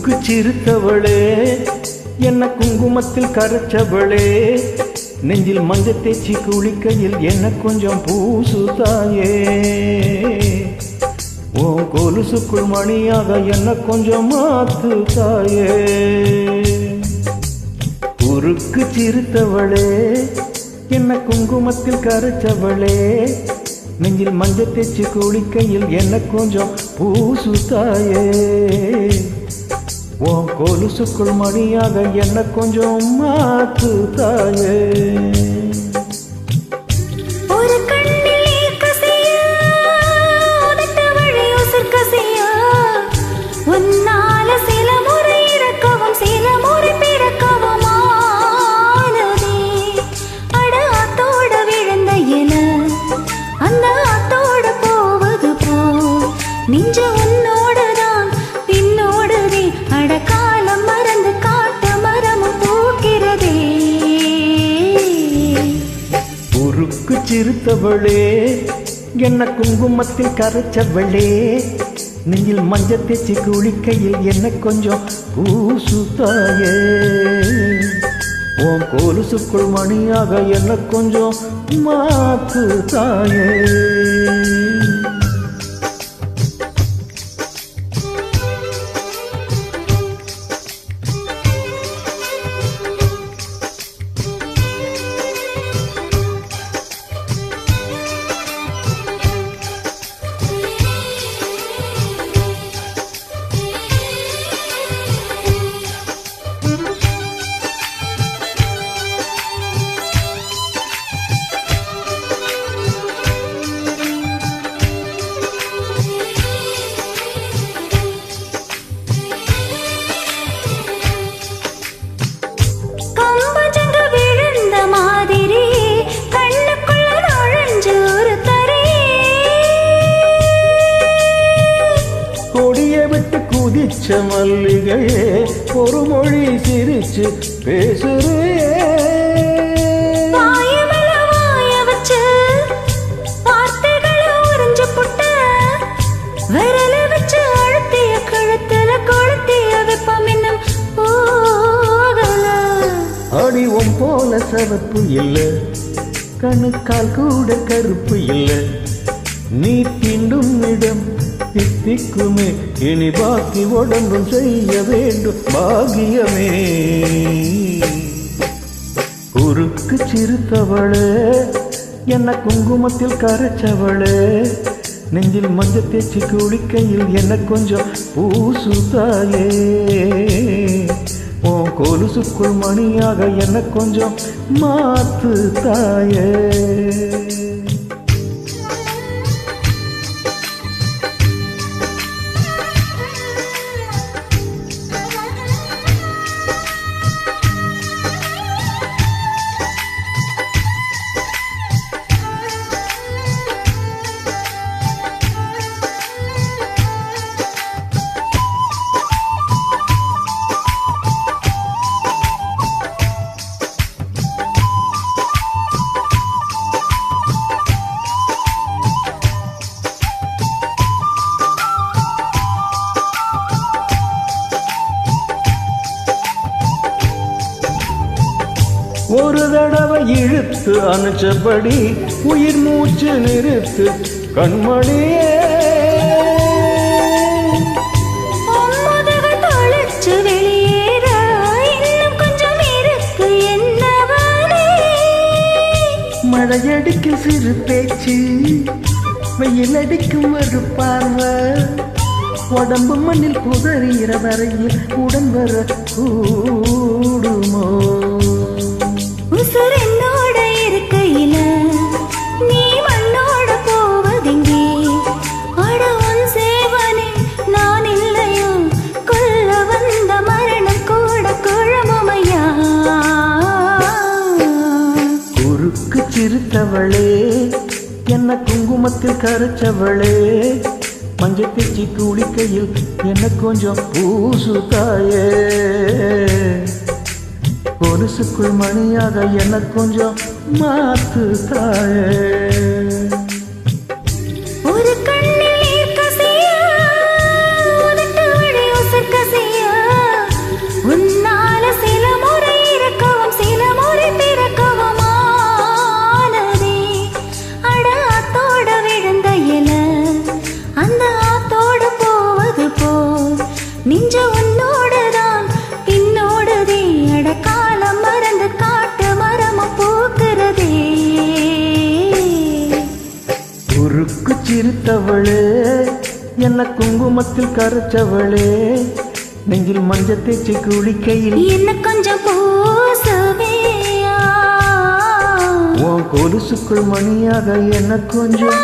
முக்கு சிறுத்தவளே என்ன குங்குமத்தில் கரைச்சவளே. நெஞ்சில் மஞ்சள் தேச்சி குளிக்கையில் என்ன கொஞ்சம் பூசு தாயே. உன் கொலுசுக்குள் மணியாக என்ன கொஞ்சம் மாத்து தாயே. உருக்கு சிறுத்தவளே என்ன குங்குமத்தில் கரைச்சவளே. நெஞ்சில் மஞ்சள் தேய்ச்சி குளிக்கையில் என்ன கொஞ்சம் பூசு தாயே. உன் கொலுசுக்குள் மணியாக என்ன கொஞ்சம் மாற்று தாயே ஒரு கண்ணில் உருக்கு சிறுத்தவளே என்ன குங்குமத்தில் கரைச்சவளே. நெஞ்சில் மஞ்சள் தேய்ச்சி குளிக்கையில் என்ன கொஞ்சம் பூசுத்தாயே தாயே உன் கொலுசுக்குள் மணியாக என்ன கொஞ்சம் மாத்து தாயே குதிச்ச மல்லிகையே ஒரு மொழி சிரிச்சு பேசுறே வாய மேல வாய வச்சு வார்த்தைகளை உறிஞ்சு புட்ட விரல வச்சு அழுத்திய கழுத்துல கொளுத்திய வெப்பம் இன்னும் அடிவம் போல சவப்பு இல்ல கணுக்கால் கூட கருப்பு இல்ல நீ தீண்டும் இடம் தித்திக்குமே இனி பாக்கி உடம்பும் செய்ய வேண்டும் பாகியமே குறுக்கு சிறுத்தவளே என்ன குங்குமத்தில் கரைச்சவளே. நெஞ்சில் மஞ்சள் தேய்ச்சி குளிக்கையில் என்ன கொஞ்சம் பூசு தாயே உன் கொலுசுக்குள் மணியாக என்ன கொஞ்சம் மாத்து தாயே இழுத்து அனுச்சபடி உயிர் மூச்சு நிறுத்து கண்மணியே. மழையடிக்கும் சிறு பேச்சு வெயில் அடிக்கும் ஒரு பார்வை. உடம்பு மண்ணில் புதறிகிற வரையில் உடன் குங்குமத்தில் கரைச்சவளே மஞ்சள் தேச்சி குளிக்கையில் என்ன கொஞ்சம் பூசு தாயே. கொலுசுக்குள் மணியாக என்ன கொஞ்சம் மாத்து தாயே. குங்குமத்தில் கரைச்சவளே? நெஞ்சில் மஞ்சள் தேய்ச்சி குளிக்கையில் என்ன கொஞ்சம் உன் கொலுசுக்குள் மணியாக என்ன கொஞ்சம்